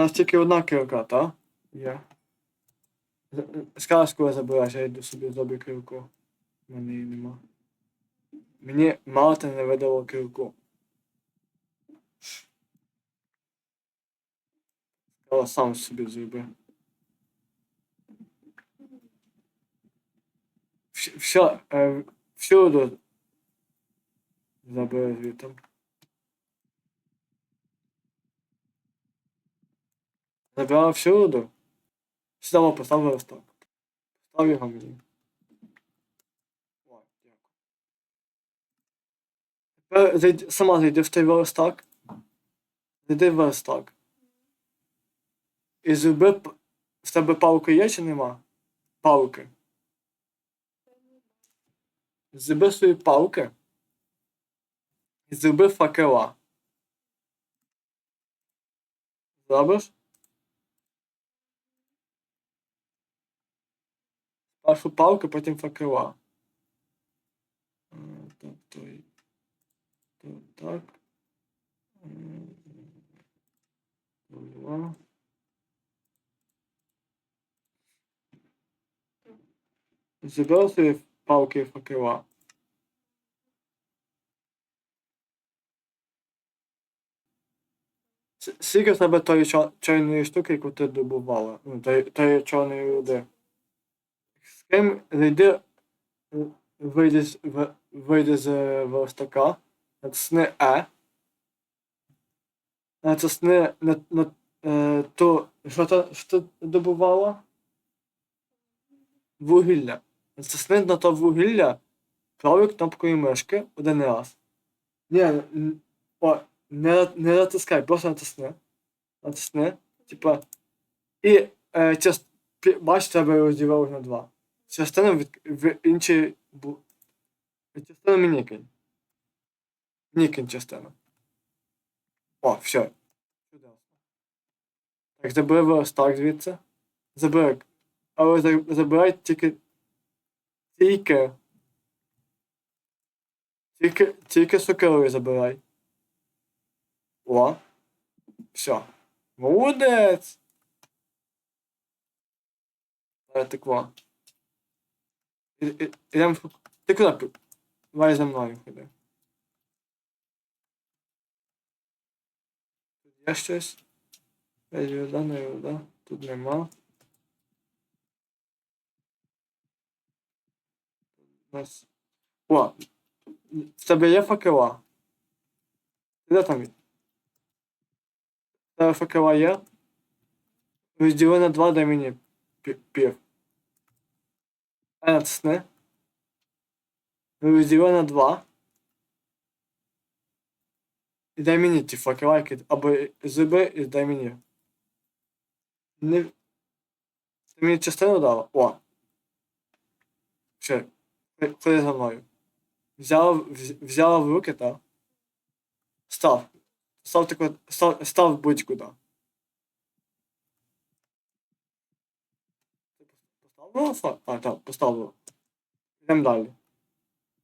У нас тільки одна килка, та? Є. Скажеш, коли забираєш, я йду собі зроблю килку. У її нема. Мені мати не видало килку. Сказала, сам собі зроби. Вш- Все, е, всюди забери звітом. Забрала всюди. Сюди постав верстак. Постав його мені. О, дякую. Сама зайди в той верстак. Зайди в верстак. І зроби в тебе палки є чи нема? Палки. Зроби свої палки. І зроби факела. Зробиш? Спершу палки, потім факела. Е, Так, Два. Зробив собі палки факела. Скільки в тебе тої чорної штуки, яку ти добувала? Ну, тої чорної руди. З ким зайди, е, вийди з, вийди з е, верстака, натисни Е. Натисни на, на е, то, що ти, що добувала? Вугілля. Натисни на то вугілля правою кнопкою мишки один раз. Ні, о, не, не натискай, просто натисни. Натисни. Типа. І е, част, пі- бач, тебе розділили на два. Частину від, в інші. бу- Частину мені кинь. Мені частину. О, все. Так, забери верстак звідси. Забери. Але за- забирай тільки. Тільки. Тільки, тільки сокирою забирай. О. Все. Молодець. Зараз текло. І- і- Ідем. в- Ти куди? Давай за мною ходи. Є щось? Є вода, не вода. Тут нема. Нас. О! В тебе є факела? Де там? В тебе факела є? Розділи на два, дай мені пі- пів. А натисни. Розділи на два. І дай мені ті факела, які... Або зроби і дай мені. Не... Ти мені частину дала? О! Все. Ходи за мною. Взяла, взяла в руки, так? Став. Став тако, став, став будь-куди. Поставила фа? А, так, поставила. Ідемо далі.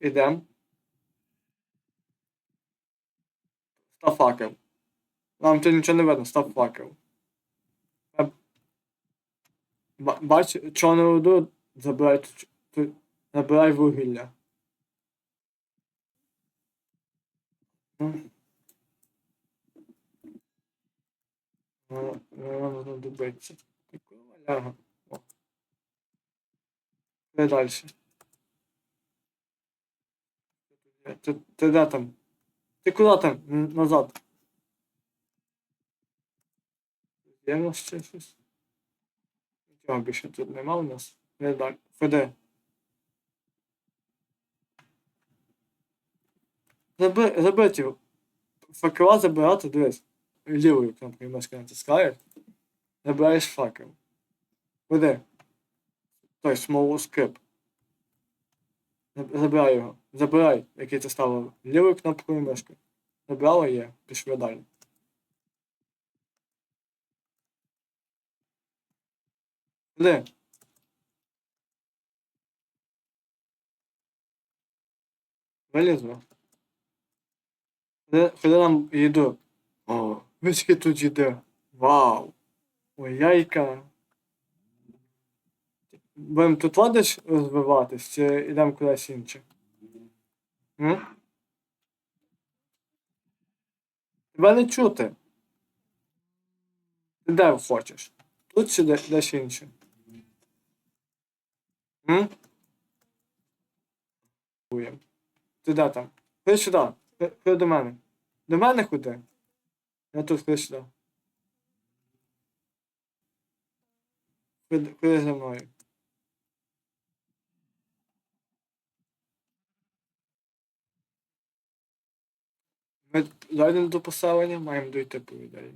Ідемо. Став факел. Нам тут нічого не видно, став факел. Е, ба- Бач, чорну руду забирай, тут- тут- забирай вугілля. Ну. Ну, ну, нужно добиться. Такого ляга. Де дальше? Ти, ти там? Ти куди там? Назад. Є в нас ще щось? Нічого більше тут нема у нас. Де далі? Ходи. Заби, забити. Факела забирати, дивись. Лівою кнопкою мишки натискаєш. Забираєш факел. Куди? Той смолоскип. Заб- Забирай його. Забирай, який ти ставив. Лівою кнопкою мишки. Забрала є, пішли далі. Куди? Вилізла. Ходи, нам їду. О, ви скільки тут їде. Вау. Ой, яйка. Будемо тут ладиш розвиватись, чи йдемо кудись інше? М? Тебе не чути. Ти де хочеш? Тут чи де, десь інше? М? Хуєм. Ти де там? Ходи сюди. Ходи ходи до мене. До мене ходи. Я тут ходи сюди. Ходи, ходи за мною. Ми дійдемо до поселення, маємо дойти по ідеї.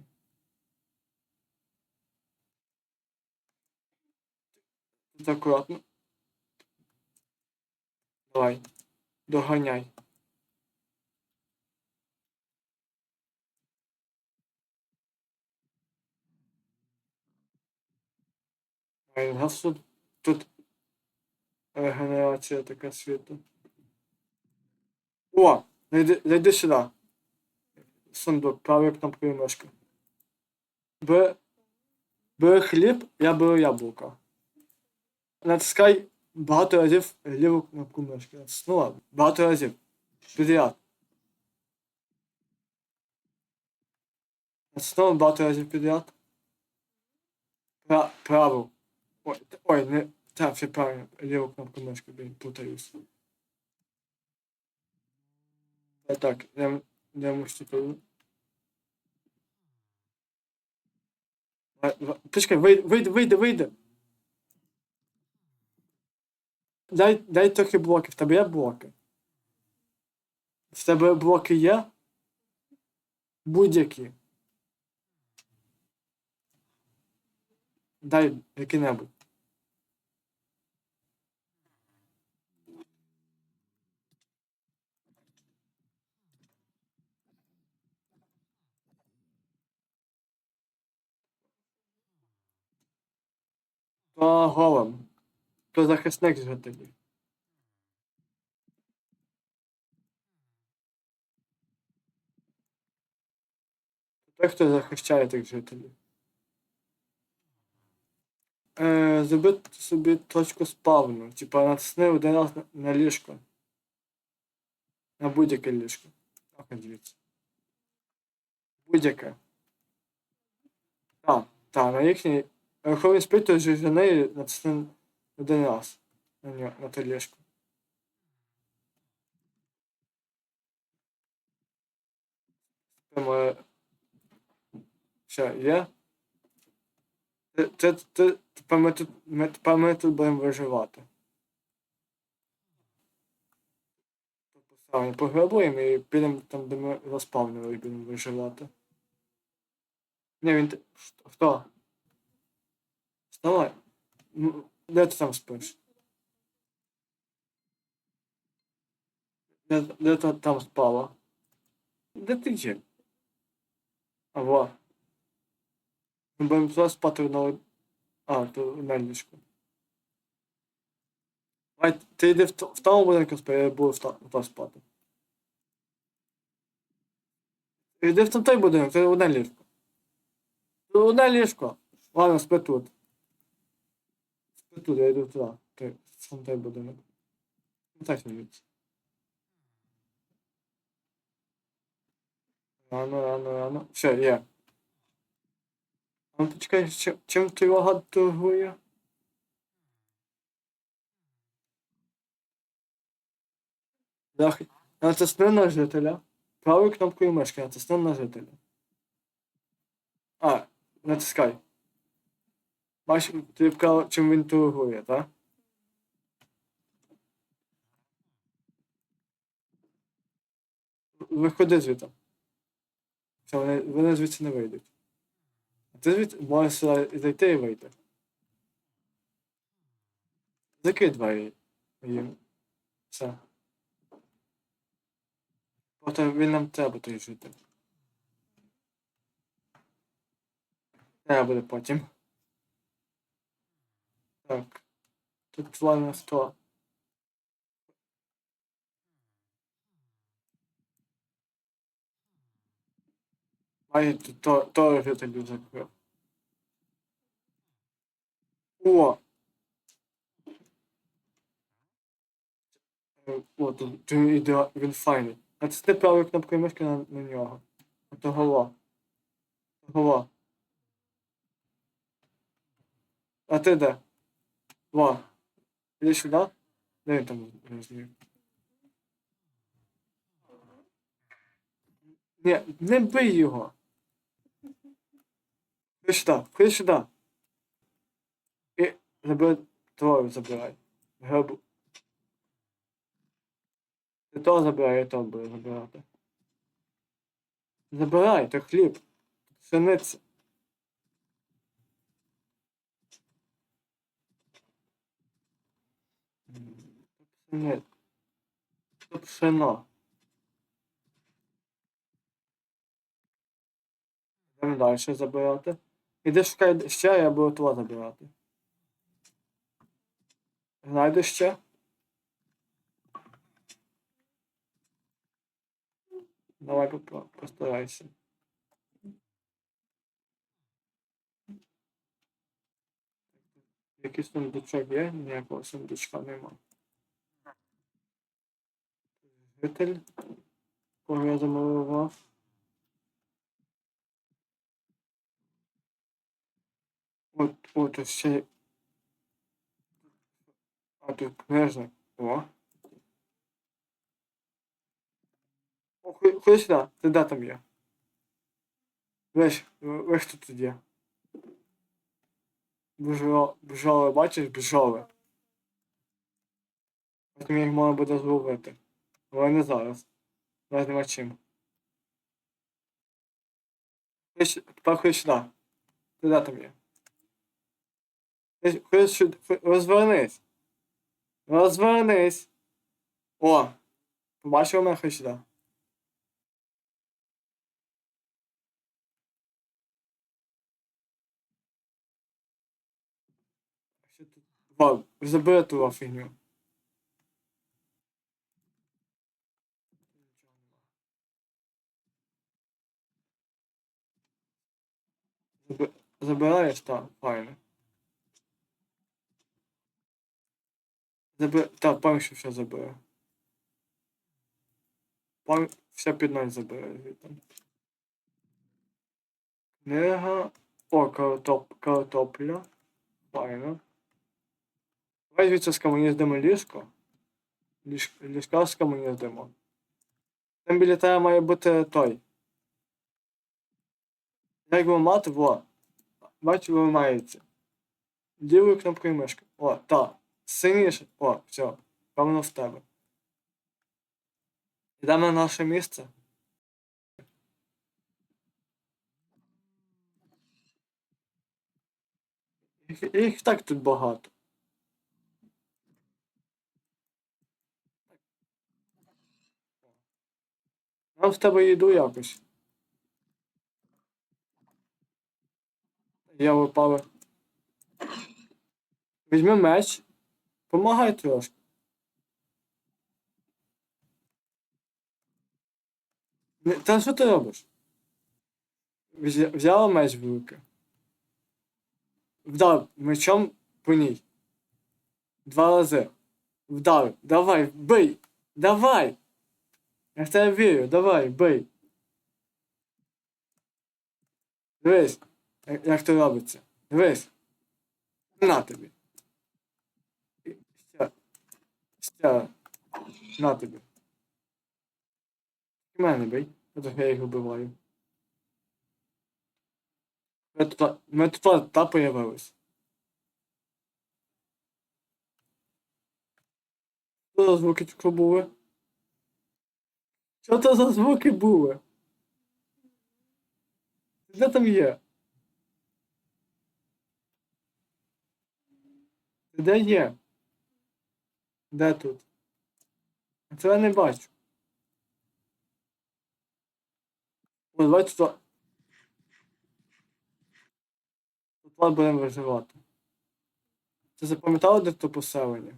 Акуратно. Давай. Доганяй. У нас тут, тут регенерація така світу. О! Зайди сюди. Сундук, правою кнопкою мишки. Бери, бери хліб, я беру яблуко. Натискай багато разів ліву кнопку мишки. Натиснула багато разів. Підряд. Натиснула багато разів підряд. Пра, праву. Ой, ой, не. Так, все правильно. Ліву кнопку мишки, блін, путаюсь. Так, я, я мушу тут. Почекай, вийди, вийди, вийди. Дай, дай трохи блоків. В тебе є блоки? В тебе блоки є? Будь-які. Дай які-небудь. То голем. То захисник жителів. Той, хто захищає тих жителів. Е, зроби собі точку спавну. Типа натисни один раз на, на ліжко. На будь-яке ліжко. Ах, дивіться. Будь-яке. Так, так, на їхній. Коли він спить, то ж за неї натисни один раз. На, нього, на те ліжко. Спимо. Все, є? Це, це, тепер ми тут, ми, тепер ми тут будемо виживати. Поставимо, пограбуємо і підемо там, де ми заспавнили і будемо виживати. Ні, він... Хто? Вставай. Ну, Де ти там спиш? Де, де там спала? Де ти є? А, во. Ми будемо зараз спати на... А, то на ліжку. Ти йди в, в тому будинку спи, я буду в та- в там спати. Іди в той будинок, це одне ліжко. Одне ліжко. Ладно, спи тут. Спи тут, я йду туди. Ти, в той будинок. Ну так не віться. Рано, рано, рано. Все, є. А ну почекай, чим, чим ти його торгує? Захід. Натисни на жителя. Правою кнопкою мишки натисни на жителя. А, натискай. Бачиш, ти вказав, чим він торгує, так? Виходи звідти. Все, вони, вони звідси не вийдуть. А ти звідси можеш зайти і вийти. Закрий двері їм. Все. Просто він нам треба той жити. Треба буде потім. Так. Тут план 100. Має то, то жителів закрив. О! О, тут іде, він файний. Натисни правою кнопкою мишки на, на нього. Ото голова. Голова. А ти де? Во. Іди сюди. Де він там розвів? Ні, не бий його. Ходи сюди, ходи сюди. І забирай твою забирай. Грабу. Ти того забирай, я того буду забирати. Забирай, то хліб. Пшениця. Пшениця. То пшено. Йдемо далі забирати. Іди шукай ще, я буду того забирати. Знайдеш ще? Давай постарайся. Якийсь сундучок є? Ніякого сундучка нема. Житель. Я замалував. От, от, ще. А тут книжник. О. О, ходи, сюди, ти де там є? Весь, весь тут тут є. Бжо, бжоли, бачиш, бжоли. Потім їх можна буде зловити. Але не зараз. Зараз нема чим. Тепер сюди. Ти там є? Ходи- сюди, розвернись. Розвернись. О! Побачив мене ходи сюди. Забери ту фігню. Забираєш, так, файно. Заби... Так, повністю все забере. Пам... Все під ноль забере звідти. Книга. О, картоп... картопля. Файно. Давай звідси скам'яніздимо ліжко. Ліж... Ліжка скам'яніздимо. Там біля тебе має бути той. Як його мати, во. Бачу, вимається. Лівою кнопкою мишки. О, так. Синіше. О, все. Певно в тебе. Йдемо на наше місце. Їх, їх так тут багато. Нам в тебе їду якось. Я випали. Візьми меч. Помагай трошки. Та що ти робиш? Взяла меч в руки. Вдав мечом по ній. Два рази. Вдав. Давай, бий! Давай! Я в тебе вірю, давай, бий. Дивись, як, це робиться. Дивись. На тобі. Ще. Ще. На тобі. І мене бий. Ото я їх вбиваю. Ми ми тут та появились. Що за звуки тільки були? Що це за звуки були? Де там є? Де є? Де тут? Це я не бачу. О, давайте тут. Будемо виживати. Ти запам'ятала, де то поселення?